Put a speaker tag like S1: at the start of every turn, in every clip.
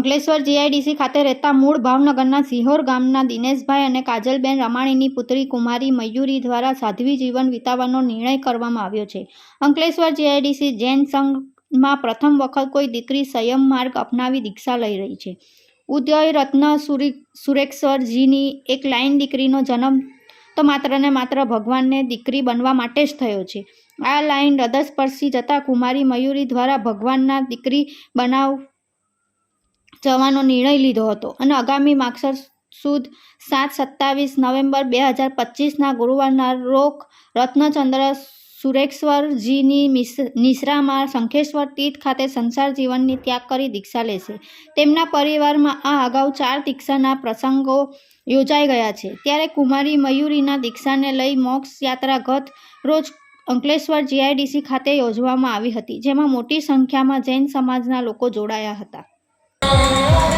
S1: Ankleshwar GIDC ખાતે રહેતા મૂળ ભાવનગરના સિહોર ગામના દિનેશભાઈ અને કાજલબેન રમાણીની પુત્રી કુમારી મયુરી દ્વારા સાધ્વી જીવન વિતાવવાનો નિર્ણય કરવામાં આવ્યો છે. અંકલેશ્વર જીઆઈડીસી જૈન સંઘમાં પ્રથમ વખત કોઈ દીકરી સંયમ માર્ગ અપનાવી દીક્ષા લઈ રહી છે. ઉદય રત્ન સુરી સુરેશ્વરજીની એક લાઈન દીકરીનો જન્મ તો માત્ર ને માત્ર ભગવાનને દીકરી બનવા માટે જ થયો છે. આ લાઈન હૃદયસ્પર્શી જતાં કુમારી મયુરી દ્વારા ભગવાનના દીકરી બનાવ જવાનો નિર્ણય લીધો હતો અને આગામી માગસર સુદ સાત સત્તાવીસ નવેમ્બર બે હજાર પચીસના ગુરુવારના રોક રત્નચંદ્ર સુરેશ્વરજીની નિશ્રામાં શંખેશ્વર તીર્થ ખાતે સંસાર જીવનની ત્યાગ કરી દીક્ષા લેશે. તેમના પરિવારમાં આ અગાઉ ચાર દીક્ષાના પ્રસંગો યોજાઈ ગયા છે. ત્યારે કુમારી મયુરીના દીક્ષાને લઈ મોક્ષ યાત્રા ગત રોજ અંકલેશ્વર જીઆઈડીસી ખાતે યોજવામાં આવી હતી, જેમાં મોટી સંખ્યામાં જૈન સમાજના લોકો જોડાયા હતા.
S2: Oh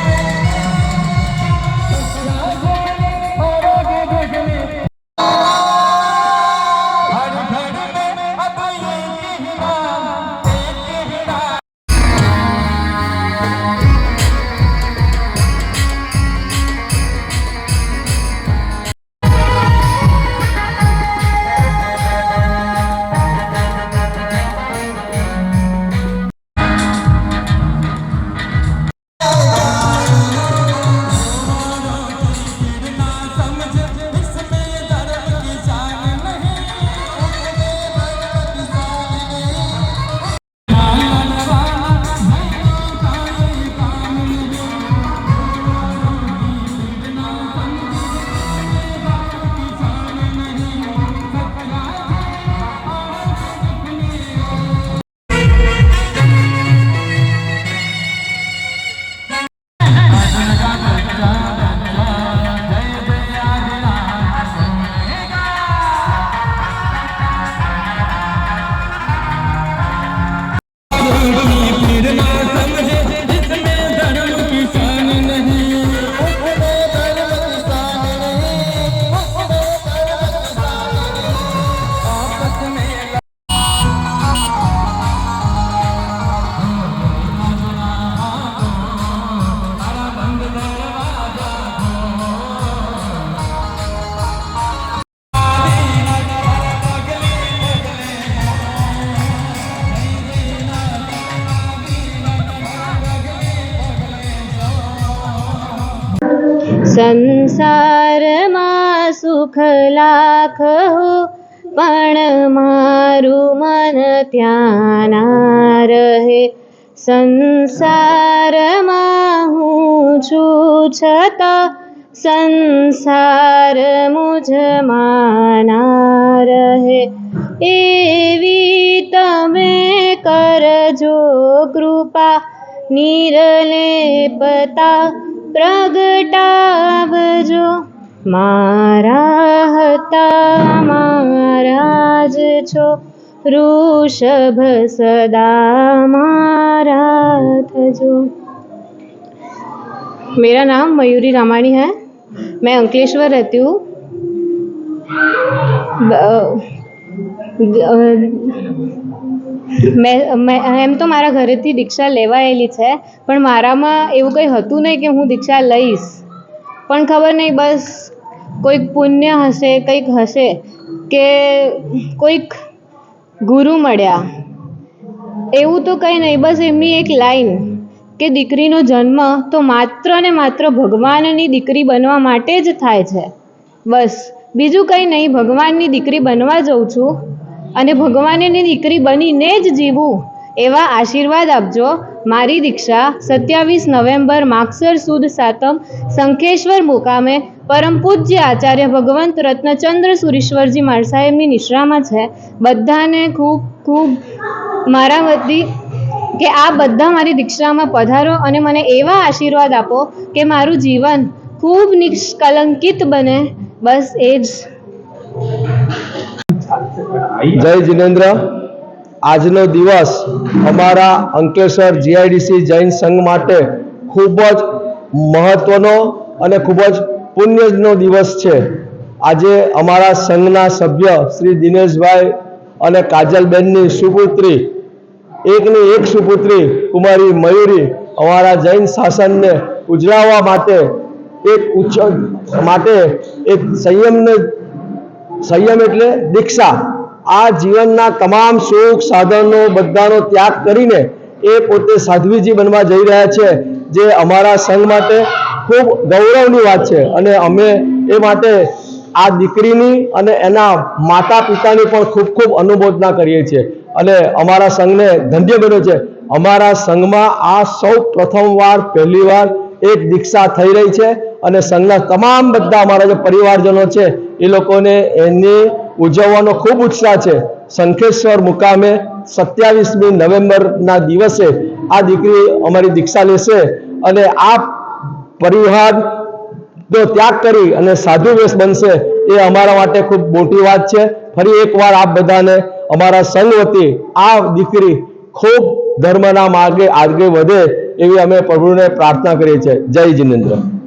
S3: સંસારમાં સુખ લાખ હો, પણ મારું મન ત્યાં ના રહે. સંસારમાં હું છું છતાં, સંસાર મુझમાં ના રહે. એવી તમે કરજો કૃપા, નિરલેપતા પ્રગટાવજો મારા હતા મારા જ છો વૃષભ સદા મારા થજો मेरा नाम मयूरी रामाणी है मैं अंकलेश्वर रहती हूँ ब- अ, મેં મેં એમ તો મારા ઘરેથી દીક્ષા લેવાયેલી છે પણ મારામાં એવું કંઈ હતું નહીં કે હું દીક્ષા લઈશ પણ ખબર નહીં, બસ કોઈક પુણ્ય હશે, કંઈક હશે કે કોઈક ગુરુ મળ્યા. એવું તો કંઈ નહીં, બસ એમની એક લાઈન કે દીકરીનો જન્મ તો માત્ર ને માત્ર ભગવાનની દીકરી બનવા માટે જ થાય છે. બસ, બીજું કંઈ નહીં, ભગવાનની દીકરી બનવા જઉં છું અને ભગવાનની દીકરી બનીને જ જીવું. એવા આશીર્વાદ આપજો. મારી દીક્ષા સત્યાવીસ નવેમ્બર માગસર સુદ સાતમ શંખેશ્વર મુકામે પરમ પૂજ્ય આચાર્ય ભગવંત રત્નચંદ્ર સુરીશ્વરજી માણસાહેબની નિશ્રામાં છે. બધાને ખૂબ ખૂબ મારા વતી કે આ બધા મારી દીક્ષામાં પધારો અને મને એવા આશીર્વાદ આપો કે મારું જીવન ખૂબ નિષ્કલંકિત બને. બસ એ જ.
S4: જય જિનેન્દ્ર. આજનો દિવસ અમારા અંકલેશ્વર જીઆઈડીસી જૈન સંઘ માટે ખૂબ જ મહત્વનો અને ખૂબ જ પુણ્યનો દિવસ છે. આજે અમારા સંઘના સભ્ય શ્રી દિનેશભાઈ અને કાજલબેનની સુપુત્રી, એકની એક સુપુત્રી કુમારી મયુરી અમારા જૈન શાસનને ઉજળાવવા માટે એક ઉચ્ચ, માટે એક સંયમને, સંયમ એટલે દીક્ષા આ જીવનના તમામ સુખ સાધનો બધાનો ત્યાગ કરીને એ પોતે સાધ્વીજી બનવા જઈ રહ્યા છે, જે અમારા સંઘ માટે ખૂબ ગૌરવની વાત છે. અને અમે એ માટે આ દીકરીની અને એના માતા પિતાની પણ ખૂબ ખૂબ અનુમોદના કરીએ છીએ. અને અમારા સંઘને ધન્ય બન્યો છે. અમારા સંઘમાં આ સૌ પ્રથમવાર, પહેલીવાર એક દીક્ષા થઈ રહી છે. અને સંઘના તમામ બધા અમારા જે પરિવારજનો છે, એ લોકોને એની ઉજવવાનો ખૂબ ઉત્સાહ છે. શંખેશ્વર મુકામે સત્યાવીસમી નવેમ્બરના દિવસે આ દીકરી અમારી દીક્ષા લેશે અને આ પરિવારનો ત્યાગ કરી અને સાધુ વેશ બનશે એ અમારા માટે ખૂબ મોટી વાત છે. ફરી એકવાર આપ બધાને અમારા સંઘ વતી આ દીકરી ખૂબ ધર્મના માર્ગે આગળ વધે એવી અમે પ્રભુને પ્રાર્થના કરીએ છીએ. જય જિનેન્દ્ર.